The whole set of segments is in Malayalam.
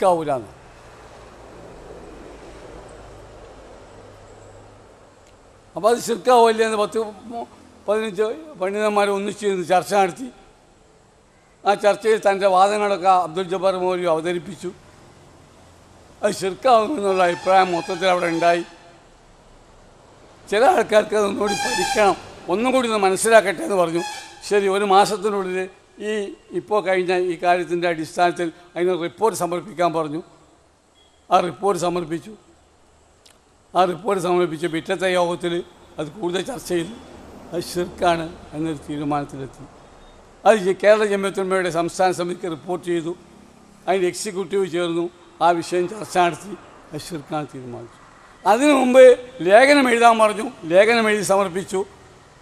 ഷിർക്കാവൂലെന്ന് അപ്പോൾ അത് ശിർക്കാവല്ലേ എന്ന് പത്ത് പതിനഞ്ച് പണ്ഡിതന്മാർ ഒന്നിച്ചിരുന്ന് ചർച്ച നടത്തി. ആ ചർച്ചയിൽ തന്റെ വാദങ്ങളൊക്കെ അബ്ദുൽ ജബ്ബാർ മൗലവി അവതരിപ്പിച്ചു. അത് ഷിർക്കാവുമെന്നുള്ള അഭിപ്രായം മൊത്തത്തിൽ അവിടെ ഉണ്ടായി. ചില ആൾക്കാർക്ക് അതൊന്നുകൂടി പഠിക്കണം. ഒന്നും കൂടി ഒന്ന് മനസ്സിലാക്കട്ടെ എന്ന് പറഞ്ഞു. ശരി ഒരു മാസത്തിനുള്ളിൽ ഈ ഇപ്പോൾ കഴിഞ്ഞ ഈ കാര്യത്തിന്റെ അടിസ്ഥാനത്തിൽ അതിന് റിപ്പോർട്ട് സമർപ്പിക്കാൻ പറഞ്ഞു. ആ റിപ്പോർട്ട് സമർപ്പിച്ചു. ആ റിപ്പോർട്ട് സമർപ്പിച്ച പിറ്റത്തെ യോഗത്തിൽ അത് കൂടുതൽ ചർച്ച ചെയ്തു. അത് ഷിർക്കാണ് എന്നൊരു തീരുമാനത്തിലെത്തി. അത് കേരള ജമ്യത്തുമ്മയുടെ സംസ്ഥാന സമിതിക്ക് റിപ്പോർട്ട് ചെയ്തു. അതിന് എക്സിക്യൂട്ടീവ് ചേർന്നു. ആ വിഷയം ചർച്ച നടത്തി. അത് ഷിർക്കാണ് തീരുമാനിച്ചു. അതിനു മുമ്പ് ലേഖനം എഴുതാൻ പറഞ്ഞു. ലേഖനം എഴുതി സമർപ്പിച്ചു.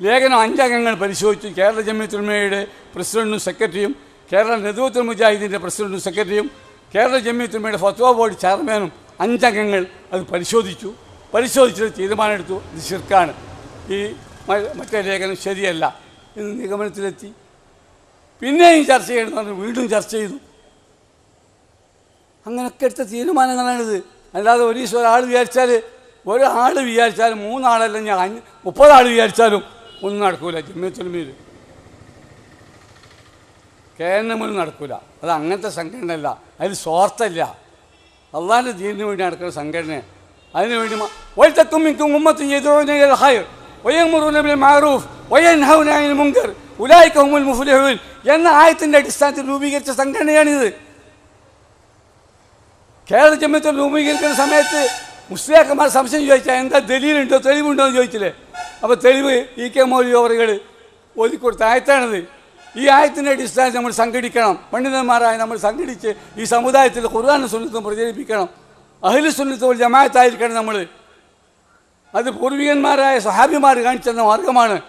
ലേഖനം അഞ്ചംഗങ്ങൾ പരിശോധിച്ചു. കേരള ജമ്മിത്തുമയുടെ പ്രസിഡന്റും സെക്രട്ടറിയും കേരള നെതുവത്തുൽ മുജാഹിദിന്റെ പ്രസിഡന്റും സെക്രട്ടറിയും കേരള ജമ്മിത്തുമയുടെ ഫത്വ ബോർഡ് ചെയർമാനും അഞ്ചംഗങ്ങൾ അത് പരിശോധിച്ചു. പരിശോധിച്ചിട്ട് തീരുമാനമെടുത്തു. ഇത് ശിർക്കാണ്. ഈ മറ്റേ ലേഖനം ശരിയല്ല എന്ന് നിഗമനത്തിലെത്തി. പിന്നെയും ചർച്ച ചെയ്യണമെന്ന് വീണ്ടും ചർച്ച ചെയ്തു. അങ്ങനെയൊക്കെ എടുത്ത തീരുമാനങ്ങളാണിത്. അല്ലാതെ ഒരു ദിവസം ഒരാൾ വിചാരിച്ചാൽ ഒരാൾ വിചാരിച്ചാലും മൂന്നാളല്ല ഞാൻ മുപ്പതാൾ വിചാരിച്ചാലും ഒന്നും നടക്കൂല ജമ്മിയത്തുലമീൽ കെ എൻ എമ്മിൽ നടക്കൂല. അത് അങ്ങനത്തെ സംഘടനയല്ല. അതിൽ സ്വാർത്ഥമില്ല അള്ളാഹിന്റെ ദീനിന് വേണ്ടി നടക്കുന്ന സംഘടന. അതിനുവേണ്ടി വൈത്തക്കും മിക്കും ഉമ്മത്തും ചെയ്തു മുങ്കർ എന്ന ആയത്തിന്റെ അടിസ്ഥാനത്തിൽ രൂപീകരിച്ച സംഘടനയാണിത്. കേരള ജമ്മത്തിൽ രൂപീകരിക്കുന്ന സമയത്ത് മുസ്ലിയാക്കന്മാർ സംശയം ചോദിച്ചാൽ എന്താ ദലീലുണ്ടോ? തെളിവുണ്ടോ? എന്ന് ചോദിച്ചില്ലേ. അപ്പോൾ തെളിവ് ഇ കെ മൗലി ഓവറുകൾ ഒതുക്കൊടുത്ത ആയത്താണിത് ഈ ആയത്തിന്റെ അടിസ്ഥാനത്തിൽ നമ്മൾ സംഘടിക്കണം. പണ്ഡിതന്മാരായ നമ്മൾ സംഘടിച്ച് ഈ സമുദായത്തിൽ ഖുർആാന സുന്നത്തും പ്രചരിപ്പിക്കണം. അഹിലു സുന്നത്തും ജമായത്തായിരിക്കണം നമ്മൾ അത് പൂർവികന്മാരായ സഹാബിമാർ കാണിച്ചെന്ന മാർഗമാണ്.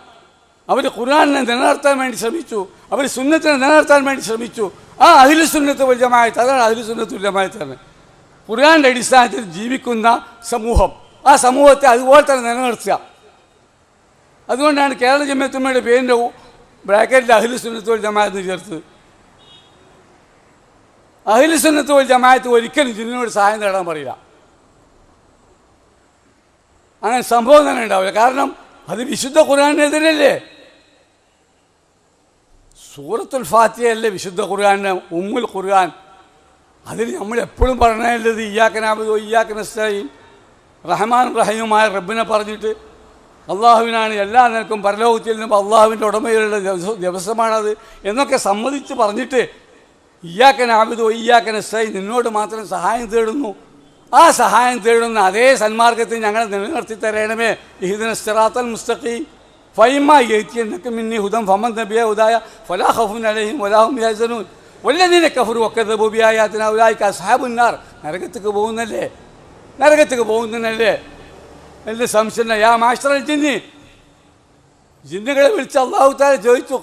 അവർ ഖുർആാനിനെ നിലനിർത്താൻ വേണ്ടി ശ്രമിച്ചു. അവർ സുന്നത്തിനെ നിലനിർത്താൻ വേണ്ടി ശ്രമിച്ചു. ആ അഹിലു സുന്നത്ത് ജമായത്ത് അതാണ് അഹിലു സുന്നത്തുൽ ജമാഅത്താണ് ഖുർആാന്റെ അടിസ്ഥാനത്തിൽ ജീവിക്കുന്ന സമൂഹം. ആ സമൂഹത്തെ അതുപോലെ തന്നെ നിലനിർത്തുക. അതുകൊണ്ടാണ് കേരള ജമ്യത്തുമ്മയുടെ പേരിന്റെ ബ്രാക്കറ്റിൽ അഹിലു സുന്നത്തോൽ ജമാഅത്ത് ചേർത്തത്. അഹിലു സുന്നത്ത് ജമാഅത്ത് ഒരിക്കലും ജിന്നിനോട് സഹായം നേടാൻ പറയില്ല അങ്ങനെ സംഭവം തന്നെ ഉണ്ടാവില്ല. കാരണം അത് വിശുദ്ധ ഖുർആാനെതിരല്ലേ സൂറത്തുൽ ഫാത്തിയല്ലേ വിശുദ്ധ ഖുർആാന്റെ ഉമ്മുൽ ഖുർആൻ അതിൽ നമ്മൾ എപ്പോഴും പറഞ്ഞത് ഇയാക്കനാബുദോ ഇയ്യാക്കനസ്തയും റഹ്മാൻ റഹീമുമായ റബ്ബിനെ പറഞ്ഞിട്ട് അള്ളാഹുവിനാണ് എല്ലാ നിലക്കും പരലോകത്തിൽ നിന്നും അള്ളാഹുവിന്റെ ഉടമയിലുള്ള ദിവസ- ദിവസമാണത് എന്നൊക്കെ സമ്മതിച്ച് പറഞ്ഞിട്ട് ഇയ്യാക്കനാബുദോ ഇയാക്കനസ്തായി നിന്നോട് മാത്രം സഹായം തേടുന്നു. ആ സഹായം തേടുന്ന അതേ സന്മാർഗത്തിൽ ഞങ്ങളെ നിലനിർത്തി തരണമേ. ഇഹിദിന സിറാത്തൽ മുസ്തഖീം. ഫൈമ യത്തിയന്നക്ക് മിന്നി ഹുദം ഫമൻ നബിയ ഹുദായ. ഫലാ അലഹിം വലാഹും യഹ്സനൂൻ. വല്ലദീന കഫറു ഒക്കെ ബിആയാതിന ഉലൈക സാബുന്നാർ നാർ നരകത്തേക്ക് പോകുന്നല്ലേ? നരകത്തേക്ക് പോകുന്നല്ലേ എന്റെ സംശയം യാ മാസ്റ്റർ ജിന്നി. ജിന്നുകളെ വിളിച്ച് അള്ളാഹു താല ചോദിച്ചു.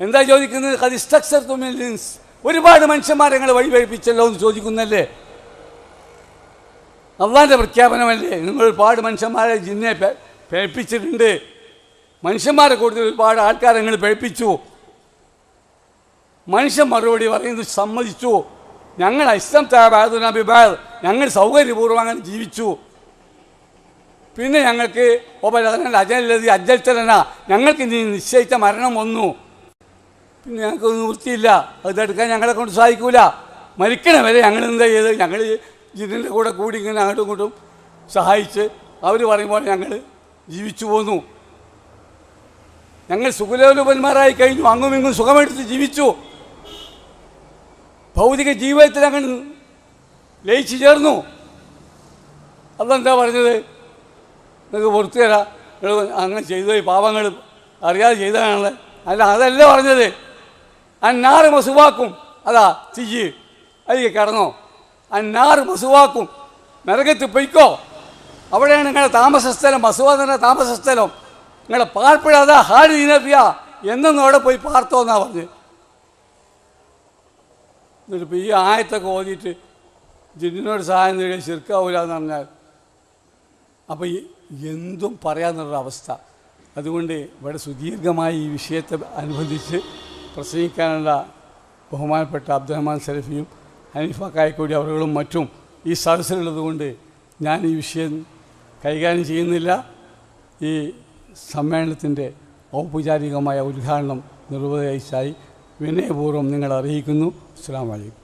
എന്താ ചോദിക്കുന്നത്? ഖദിസ്തക്സർ ലിൻസ്. ഒരുപാട് മനുഷ്യന്മാരെ നിങ്ങൾ വഴിപഴിപ്പിച്ചല്ലോ എന്ന് ചോദിക്കുന്നല്ലേ അള്ളാന്റെ പ്രഖ്യാപനമല്ലേ? നിങ്ങൾ ഒരുപാട് മനുഷ്യന്മാരെ ജിന്നെ പേപ്പിച്ചിട്ടുണ്ട് മനുഷ്യന്മാരെ കൂടുതൽ ഒരുപാട് ആൾക്കാരെ നിങ്ങൾ പേപ്പിച്ചു മനുഷ്യൻ മറുപടി പറയുന്നത് സമ്മതിച്ചു. ഞങ്ങൾ ഇസ്ലാം താബാദുനബിബാദ് ഞങ്ങൾ സൗകര്യപൂർവം അങ്ങനെ ജീവിച്ചു. പിന്നെ ഞങ്ങൾക്ക് ഒബലകനൽ അജലതി അജൽത്തലന ഞങ്ങൾക്ക് ഇനി നിശ്ചയിച്ച മരണം വന്നു. പിന്നെ ഞങ്ങൾക്ക് നിവൃത്തിയില്ല. അതെടുക്കാൻ ഞങ്ങളെ കൊണ്ട് സാധിക്കൂല. മരിക്കണ വരെ ഞങ്ങൾ എന്താ ചെയ്ത് ഞങ്ങൾ ഇതിന്റെ കൂടെ കൂടി ഇങ്ങനെ അങ്ങോട്ടും ഇങ്ങോട്ടും സഹായിച്ച് അവർ പറയുമ്പോൾ ഞങ്ങൾ ജീവിച്ചു പോന്നു. ഞങ്ങൾ സുഖലോലുപന്മാരായി കഴിഞ്ഞു. അങ്ങും ഇങ്ങും സുഖമെടുത്ത് ജീവിച്ചു. ഭൗതിക ജീവിതത്തിൽ അങ്ങനെ ലയിച്ചു ചേർന്നു. അതെന്താ പറഞ്ഞത്? നിങ്ങൾക്ക് പുറത്തു തരാം നിങ്ങൾ അങ്ങനെ ചെയ്തു പാപങ്ങൾ അറിയാതെ ചെയ്തതാണല്ലേ? അല്ല അതല്ല പറഞ്ഞത്. അന്നാറ് മസുവാക്കും. അതാ തിജ് അതി കിടന്നോ. അന്നാറ് മസുവാക്കും. നരകത്ത് പൊയ്ക്കോ. അവിടെയാണ് നിങ്ങളുടെ താമസസ്ഥലം. മസുവാന്ന് താമസസ്ഥലം. നിങ്ങളുടെ പാർപ്പിട അതാ ഹാരി ദിനപ്പിയ എന്നൊന്നും അവിടെ പോയി പാർത്തോ എന്നാ പറഞ്ഞ് എന്നിട്ട് ഈ ആയത്തൊക്കെ ഓതിയിട്ട് ജിന്നിനോട് സഹായം നേടിയാൽ ശരിക്കാവില്ല എന്ന് പറഞ്ഞാൽ അപ്പോൾ ഈ എന്തും പറയാമെന്നുള്ള അവസ്ഥ. അതുകൊണ്ട് ഇവിടെ സുദീർഘമായി ഈ വിഷയത്തെ അനുബന്ധിച്ച് പ്രസംഗിക്കാനുള്ള ബഹുമാനപ്പെട്ട അബ്ദുറഹ്മാൻ സലഫിയും ഹനീഫ കായക്കൂടി അവരുകളും മറ്റും ഈ സദസ്സിലുള്ളതുകൊണ്ട് ഞാൻ ഈ വിഷയം കൈകാര്യം ചെയ്യുന്നില്ല. ഈ സമ്മേളനത്തിന്റെ ഔപചാരികമായ ഉദ്ഘാടനം നിർവഹിച്ചായി വിനയപൂർവം നിങ്ങൾ അറിയിക്കുന്നു. അസ്സാം വലൈക്കും